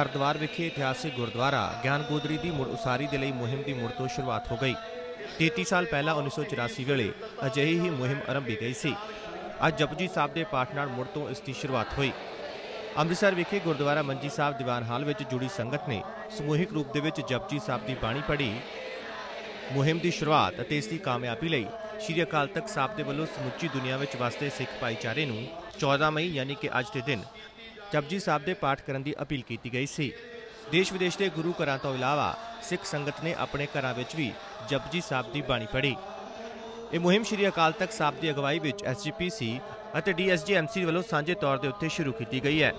ਹਰਿਦੁਆਰ ਵਿਖੇ ਇਤਿਹਾਸਿਕ ਗੁਰਦੁਆਰਾ ਗਿਆਨ ਗੋਦਰੀ ਦੀ ਮੁੜ ਉਸਾਰੀ ਦੇ ਲਈ ਮੁਹਿੰਮ ਦੀ ਮੁੜ ਤੋਂ ਸ਼ੁਰੂਆਤ ਹੋ ਗਈ। 33 ਸਾਲ ਪਹਿਲਾਂ 1984 ਵੇਲੇ ਅਜਿਹੀ ਹੀ ਮੁਹਿੰਮ ਆਰੰਭੀ ਗਈ ਸੀ। ਅੱਜ ਜਪਜੀ ਸਾਹਿਬ ਦੇ ਪਾਠ ਨਾਲ ਮੁੜ ਤੋਂ ਇਸ ਦੀ ਸ਼ੁਰੂਆਤ ਹੋਈ। ਅੰਮ੍ਰਿਤਸਰ ਵਿਖੇ ਗੁਰਦੁਆਰਾ ਮੰਜੀ ਸਾਹਿਬ ਦੀਵਾਨ ਹਾਲ ਵਿੱਚ ਜੁੜੀ ਸੰਗਤ ਨੇ ਸਮੂਹਿਕ ਰੂਪ ਦੇ ਵਿੱਚ ਜਪਜੀ ਸਾਹਿਬ ਦੀ ਬਾਣੀ ਪੜ੍ਹੀ। ਮੁਹਿੰਮ ਦੀ ਸ਼ੁਰੂਆਤ ਅਤੇ ਇਸ ਦੀ ਕਾਮਯਾਬੀ ਲਈ ਸ਼੍ਰੀ ਅਕਾਲ ਤਖਤ ਸਾਹਿਬ ਦੇ ਵੱਲੋਂ ਸਮੁੱਚੀ ਦੁਨੀਆ ਵਿੱਚ ਵਸਦੇ ਸਿੱਖ ਭਾਈਚਾਰੇ ਨੂੰ 14 ਮਈ ਯਾਨੀ ਕਿ ਅੱਜ ਦੇ ਦਿਨ ਜਪਜੀ ਸਾਹਿਬ ਦੇ ਪਾਠ ਕਰਨ ਦੀ ਅਪੀਲ ਕੀਤੀ ਗਈ ਸੀ। ਦੇਸ਼ ਵਿਦੇਸ਼ ਦੇ ਗੁਰੂ ਘਰਾਂ ਤੋਂ ਇਲਾਵਾ ਸਿੱਖ ਸੰਗਤ ਨੇ ਆਪਣੇ ਘਰਾਂ ਵਿੱਚ ਵੀ ਜਪਜੀ ਸਾਹਿਬ ਦੀ ਬਾਣੀ ਪੜ੍ਹੀ। ਇਹ ਮੁਹਿੰਮ ਸ਼੍ਰੀ ਅਕਾਲ ਤਖਤ ਸਾਹਿਬ ਦੀ ਅਗਵਾਈ ਵਿੱਚ ਐਸਜੀਪੀਸੀ ਅਤੇ ਡੀਐਸਜੀਐਮਸੀ ਵੱਲੋਂ ਸਾਂਝੇ ਤੌਰ ਦੇ ਉੱਤੇ ਸ਼ੁਰੂ ਕੀਤੀ ਗਈ ਹੈ।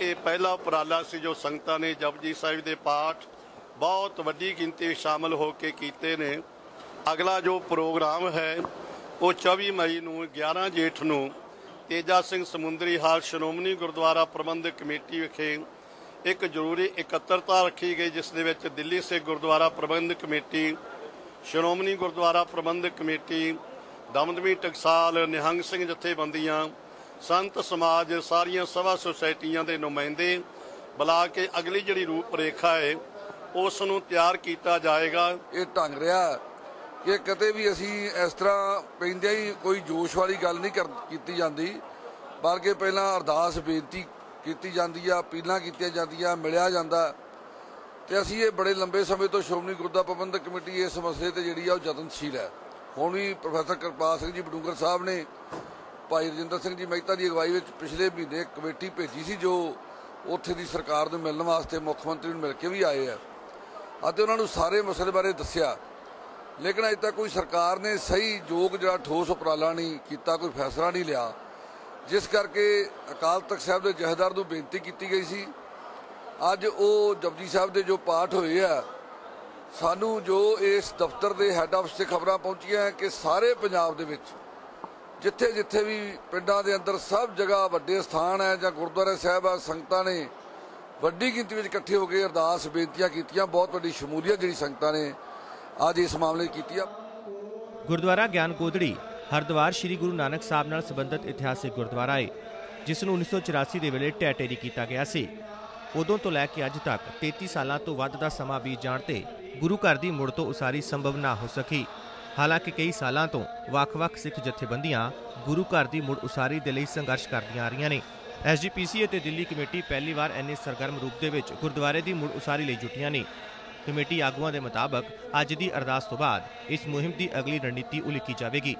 ਇਹ ਪਹਿਲਾ ਉਪਰਾਲਾ ਸੀ ਜੋ ਸੰਗਤਾਂ ਨੇ ਜਪਜੀ ਸਾਹਿਬ ਦੇ ਪਾਠ ਬਹੁਤ ਵੱਡੀ ਗਿਣਤੀ ਵਿੱਚ ਸ਼ਾਮਲ ਹੋ ਕੇ ਕੀਤੇ ਨੇ। ਅਗਲਾ ਜੋ ਪ੍ਰੋਗਰਾਮ ਹੈ, ਉਹ 24 ਮਈ ਨੂੰ 11 ਜੇਠ ਨੂੰ ਤੇਜਾ ਸਿੰਘ ਸਮੁੰਦਰੀ ਹਾਲ ਸ਼੍ਰੋਮਣੀ ਗੁਰਦੁਆਰਾ ਪ੍ਰਬੰਧਕ ਕਮੇਟੀ ਵਿਖੇ ਇੱਕ ਜ਼ਰੂਰੀ ਇਕੱਤਰਤਾ ਰੱਖੀ ਗਈ, ਜਿਸ ਦੇ ਵਿੱਚ ਦਿੱਲੀ ਸਿੱਖ ਗੁਰਦੁਆਰਾ ਪ੍ਰਬੰਧਕ ਕਮੇਟੀ, ਸ਼੍ਰੋਮਣੀ ਗੁਰਦੁਆਰਾ ਪ੍ਰਬੰਧਕ ਕਮੇਟੀ, ਦਮਦਮੀ ਟਕਸਾਲ, ਨਿਹੰਗ ਸਿੰਘ ਜਥੇਬੰਦੀਆਂ, ਸੰਤ ਸਮਾਜ, ਸਾਰੀਆਂ ਸਭਾ ਸੁਸਾਇਟੀਆਂ ਦੇ ਨੁਮਾਇੰਦੇ ਬੁਲਾ ਕੇ ਅਗਲੀ ਜਿਹੜੀ ਰੂਪ ਰੇਖਾ ਹੈ, ਉਸ ਨੂੰ ਤਿਆਰ ਕੀਤਾ ਜਾਏਗਾ। ਇਹ ਢੰਗ ਰਿਹਾ। ਕਿ ਕਦੇ ਵੀ ਅਸੀਂ ਇਸ ਤਰ੍ਹਾਂ ਪੈਂਦਿਆਂ ਹੀ ਕੋਈ ਜੋਸ਼ ਵਾਲੀ ਗੱਲ ਨਹੀਂ ਕਰ, ਕੀਤੀ ਜਾਂਦੀ। ਬਲਕਿ ਪਹਿਲਾਂ ਅਰਦਾਸ, ਬੇਨਤੀ ਕੀਤੀ ਜਾਂਦੀ ਆ, ਅਪੀਲਾਂ ਕੀਤੀਆਂ ਜਾਂਦੀਆਂ, ਮਿਲਿਆ ਜਾਂਦਾ। ਤੇ ਅਸੀਂ ਇਹ ਬੜੇ ਲੰਬੇ ਸਮੇਂ ਤੋਂ ਸ਼੍ਰੋਮਣੀ ਗੁਰਦੁਆਰਾ ਪ੍ਰਬੰਧਕ ਕਮੇਟੀ ਇਸ ਮਸਲੇ ਤੇ ਜਿਹੜੀ ਆ ਉਹ ਯਤਨਸ਼ੀਲ ਹੈ। ਹੁਣ ਵੀ ਪ੍ਰੋਫੈਸਰ ਕਿਰਪਾਲ ਸਿੰਘ ਜੀ, ਬਡੂੰਗਰ ਸਾਹਿਬ ਨੇ, ਭਾਈ ਰਜਿੰਦਰ ਸਿੰਘ ਜੀ ਮਹਿਤਾ ਦੀ ਅਗਵਾਈ ਵਿੱਚ ਪਿਛਲੇ ਮਹੀਨੇ ਇੱਕ ਕਮੇਟੀ ਭੇਜੀ ਸੀ, ਜੋ ਉੱਥੇ ਦੀ ਸਰਕਾਰ ਨੂੰ ਮਿਲਣ ਵਾਸਤੇ ਮੁੱਖ ਮੰਤਰੀ ਨੂੰ ਮਿਲ ਕੇ ਵੀ ਆਏ ਆ। ਅਤੇ ਉਹਨਾਂ ਨੂੰ ਸਾਰੇ ਮਸਲੇ ਬਾਰੇ ਦੱਸਿਆ। ਲੇਕਿਨ ਅਜੇ ਤੱਕ ਕੋਈ ਸਰਕਾਰ ਨੇ ਸਹੀ ਯੋਗ ਜਿਹੜਾ ਠੋਸ ਉਪਰਾਲਾ ਨਹੀਂ ਕੀਤਾ, ਕੋਈ ਫੈਸਲਾ ਨਹੀਂ ਲਿਆ। ਜਿਸ ਕਰਕੇ ਅਕਾਲ ਤਖਤ ਸਾਹਿਬ ਦੇ ਜਹੇਦਾਰ ਨੂੰ ਬੇਨਤੀ ਕੀਤੀ ਗਈ ਸੀ। ਅੱਜ ਉਹ ਜਪਜੀ ਸਾਹਿਬ ਦੇ ਜੋ ਪਾਠ ਹੋਏ ਆ, ਸਾਨੂੰ ਜੋ ਇਸ ਦਫ਼ਤਰ ਦੇ ਹੈੱਡ ਆਫਿਸ ਤੇ ਖਬਰਾਂ ਪਹੁੰਚੀਆਂ ਕਿ ਸਾਰੇ ਪੰਜਾਬ ਦੇ ਵਿੱਚ ਜਿੱਥੇ ਜਿੱਥੇ ਵੀ ਪਿੰਡਾਂ ਦੇ ਅੰਦਰ ਸਭ ਜਗ੍ਹਾ ਵੱਡੇ ਸਥਾਨ ਹੈ ਜਾਂ ਗੁਰਦੁਆਰੇ ਸਾਹਿਬ ਆ, ਸੰਗਤਾਂ ਨੇ ਵੱਡੀ ਗਿਣਤੀ ਵਿੱਚ ਇਕੱਠੇ ਹੋ ਕੇ ਅਰਦਾਸ ਬੇਨਤੀਆਂ ਕੀਤੀਆਂ, ਬਹੁਤ ਵੱਡੀ ਸ਼ਮੂਲੀਅਤ ਜਿਹੜੀ ਸੰਗਤਾਂ ਨੇ ਅੱਜ ਇਸ ਮਾਮਲੇ ਕੀਤੀ ਆ। ਗੁਰਦੁਆਰਾ ਗਿਆਨ ਕੋਦੜੀ, ਹਰਿਦੁਆਰ ਸ੍ਰੀ ਗੁਰੂ ਨਾਨਕ ਸਾਹਿਬ ਨਾਲ ਸੰਬੰਧਿਤ ਇਤਿਹਾਸਿਕ ਗੁਰਦੁਆਰਾ ਹੈ ਜਿਸ ਨੂੰ 1984 ਦੇ ਵੇਲੇ ਢਹਿ ਕੀਤਾ ਗਿਆ ਸੀ। ਉਦੋਂ ਤੋਂ ਲੈ ਕੇ ਅੱਜ ਤੱਕ 33 ਸਾਲਾਂ ਤੋਂ ਵੱਧ ਦਾ ਸਮਾਂ ਬੀਤ ਜਾਣ ਤੇ ਗੁਰੂ ਘਰ ਦੀ ਮੁੜ ਤੋਂ ਉਸਾਰੀ ਸੰਭਵ ਨਾ ਹੋ ਸਕੀ। ਹਾਲਾਂਕਿ ਕਈ ਸਾਲਾਂ ਤੋਂ ਵੱਖ-ਵੱਖ ਸਿੱਖ ਜਥੇਬੰਦੀਆਂ ਗੁਰੂ ਘਰ ਦੀ ਮੁੜ ਉਸਾਰੀ ਦੇ ਲਈ ਸੰਘਰਸ਼ ਕਰਦੀਆਂ ਆ ਰਹੀਆਂ ਨੇ। ਐਸਜੀਪੀਸੀ ਅਤੇ ਦਿੱਲੀ ਕਮੇਟੀ ਪਹਿਲੀ ਵਾਰ ਐਨੇ ਸਰਗਰਮ ਰੂਪ ਦੇ ਵਿੱਚ ਗੁਰਦੁਆਰੇ ਦੀ ਮੁੜ ਉਸਾਰੀ ਲਈ ਜੁਟੀਆਂ ਨੇ। ਕਮੇਟੀ ਆਗੂਆਂ ਦੇ ਮੁਤਾਬਕ ਅੱਜ ਦੀ ਅਰਦਾਸ ਤੋਂ ਬਾਅਦ ਇਸ ਮੁਹਿੰਮ ਦੀ ਅਗਲੀ ਰਣਨੀਤੀ ਉਲੀਕੀ ਜਾਵੇਗੀ।